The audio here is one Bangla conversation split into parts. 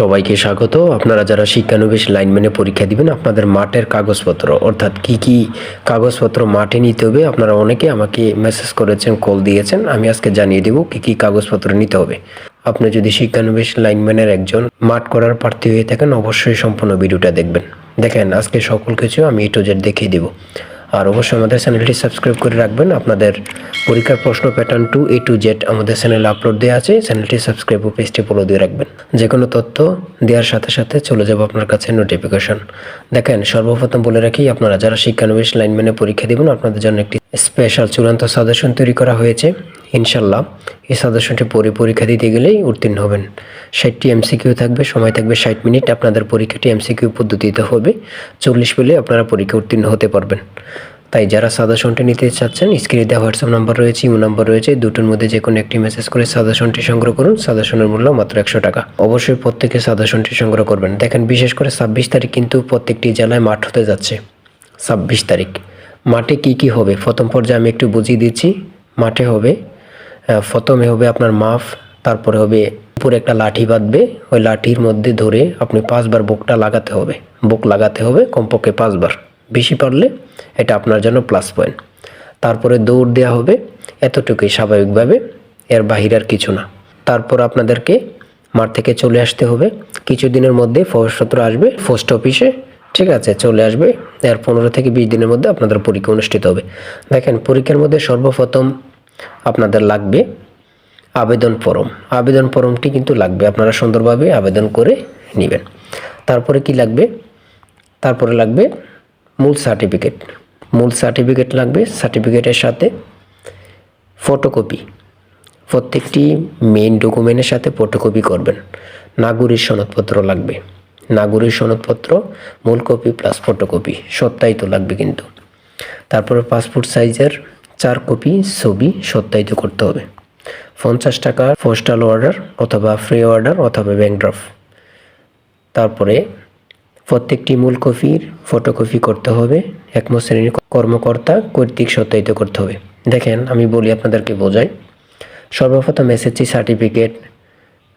সবাইকে স্বাগত। আপনারা যারা শিক্ষানবিশ লাইনম্যানে পরীক্ষা দিবেন, আপনাদের মাঠের কাগজপত্র, অর্থাৎ কি কি কাগজপত্র মাঠে নিতে হবে, আপনারা অনেকে আমাকে মেসেজ করেছেন কল দিয়েছেন, আমি আজকে জানিয়ে দেব কি কি কাগজপত্র নিতে হবে। আপনি যদি শিক্ষানবিশ লাইনম্যানের একজন মাঠ করার প্রার্থী হয়ে থাকেন, অবশ্যই সম্পূর্ণ ভিডিওটা দেখবেন। দেখেন, আজকে সকল কিছু আমি এ টু জেড দেখিয়ে দেবো। আর অবশ্যই আমাদের চ্যানেলটি সাবস্ক্রাইব করে রাখবেন। আপনাদের পরীক্ষার প্রশ্ন pattern to A to Z আমাদের চ্যানেলে আপলোড দেওয়া আছে। চ্যানেলটি সাবস্ক্রাইব ও পেজটি ফলো দিয়ে রাখবেন। যে কোনো তথ্য দেওয়ার সাথে সাথে চলে যাব আপনার কাছে নোটিফিকেশন দেখেন, সর্বপ্রথম বলে রাখি, আপনারা যারা শিক্ষানবিশ লাইনম্যানে পরীক্ষা দেবেন, আপনাদের জন্য একটি স্পেশাল চূড়ান্ত সাজেশন তৈরি করা হয়েছে। ইনশাল্লাহ এই সাজেশনটি পরে পরীক্ষা দিতে গেলেই উত্তীর্ণ হবেন। ষাটটি এমসিকিউ থাকবে, সময় থাকবে ষাট মিনিট, আপনাদের পরীক্ষাটি এমসিকিউ পদ্ধতিতে হবে। চল্লিশ পেলে আপনারা পরীক্ষা উত্তীর্ণ হতে পারবেন। তাই যারা সাজেশনটি নিতে চাচ্ছেন, স্ক্রিনে দেওয়া হোয়াটসঅ্যাপ নাম্বার রয়েছে, ইউ নাম্বার রয়েছে, দুটোর মধ্যে যে কোনো একটি মেসেজ করে সাজেশনটি সংগ্রহ করুন। সাজেশনের মূল্য মাত্র একশো টাকা। অবশ্যই প্রত্যেকে সাজেশনটি সংগ্রহ করবেন। দেখেন, বিশেষ করে ছাব্বিশ তারিখ কিন্তু প্রত্যেকটি জেলায় মাঠ হতে যাচ্ছে। ছাব্বিশ তারিখ। মাঠে কি কি হবে? প্রথম পর্যায়ে আমি একটু বুঝিয়ে দিচ্ছি। মাঠে হবে প্রথমে হবে আপনার মাফ, তারপরে হবে উপরে একটা লাঠি বাঁধবে। ওই লাঠির মধ্যে ধরে আপনি পাঁচবার বুকটা লাগাতে হবে। বুক লাগাতে হবে, কমপক্ষে পাঁচবার। বেশি পারলে এটা আপনার জন্য প্লাস পয়েন্ট তারপরে দৌড় দেওয়া হবে, এতটুকুই স্বাভাবিকভাবে, এর বাহির আর কিছু না। তারপর আপনাদেরকে মাঠ থেকে চলে আসতে হবে। কিছুদিনের মধ্যে ফৌজপত্র আসবে, পোস্ট অফিসে। ঠিক আছে, চলে আসবে। এর পনেরো থেকে বিশ দিনের মধ্যে আপনাদের পরীক্ষা অনুষ্ঠিত হবে। দেখেন, পরীক্ষার মধ্যে সর্বপ্রথম আপনাদের লাগবে আবেদন ফরম। আবেদন ফরমটি কিন্তু লাগবে, আপনারা সুন্দরভাবে আবেদন করে নেবেন। তারপরে কি লাগবে? তারপরে লাগবে মূল সার্টিফিকেট। মূল সার্টিফিকেট লাগবে, সার্টিফিকেটের সাথে ফটোকপি। প্রত্যেকটি মেইন ডকুমেন্টের সাথে ফটোকপি করবেন। নাগরিক সনদপত্র লাগবে। নাগরিক সনদপত্র, মূল কপি প্লাস ফটোকপি সত্যায়িত লাগবে কিন্তু। তারপরে পাসপোর্ট সাইজের চার কপি ছবি সত্যায়িত করতে হবে। পঞ্চাশ টাকা পোস্টাল অর্ডার অথবা ফ্রি অর্ডার অথবা ব্যাংক ড্রাফট তারপরে প্রত্যেকটি মূল কপির ফটোকপি করতে হবে। একম শ্রেণির কর্মকর্তা কর্তৃক সত্যায়িত করতে হবে। দেখেন, আমি বলি আপনাদেরকে বোঝাই। সর্বপ্রথম এসএসসি সার্টিফিকেট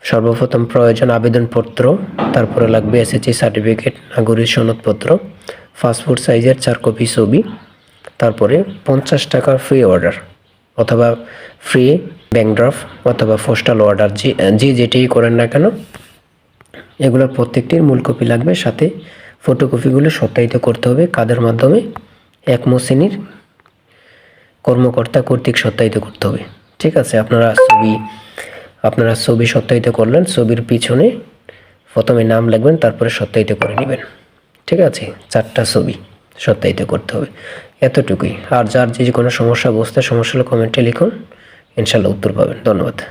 সর্বপ্রথম প্রয়োজন আবেদনপত্র, তারপরে লাগবে এসএসসি সার্টিফিকেট নাগরিক সনদপত্র পাসপোর্ট সাইজের চার কপি ছবি, তারপরে পঞ্চাশ টাকার ফ্রি অর্ডার অথবা ফ্রি ব্যাংকড্রফট অথবা পোস্টাল অর্ডার যে যে যেটাই করেন না কেন এগুলোর প্রত্যেকটির মূল কপি লাগবে, সাথে ফটোকপিগুলো সত্যায়িত করতে হবে, কাদের মাধ্যমে, একমো শ্রেণির কর্মকর্তা কর্তৃক সত্যায়িত করতে হবে। ঠিক আছে, আপনারা ছবি আপনারা ছবি সত্যায়িত করলেন, ছবির পিছনে প্রথমে নাম লাগবেন তারপরে সত্যায়িত করে নেবেন। ঠিক আছে? চারটা ছবি সত্যায়িত করতে হবে। এতটুকুই। আর যার যে কোনো সমস্যা বুঝতে সমস্যা হলে কমেন্টে লিখুন, ইনশাল্লাহ উত্তর পাবেন। ধন্যবাদ।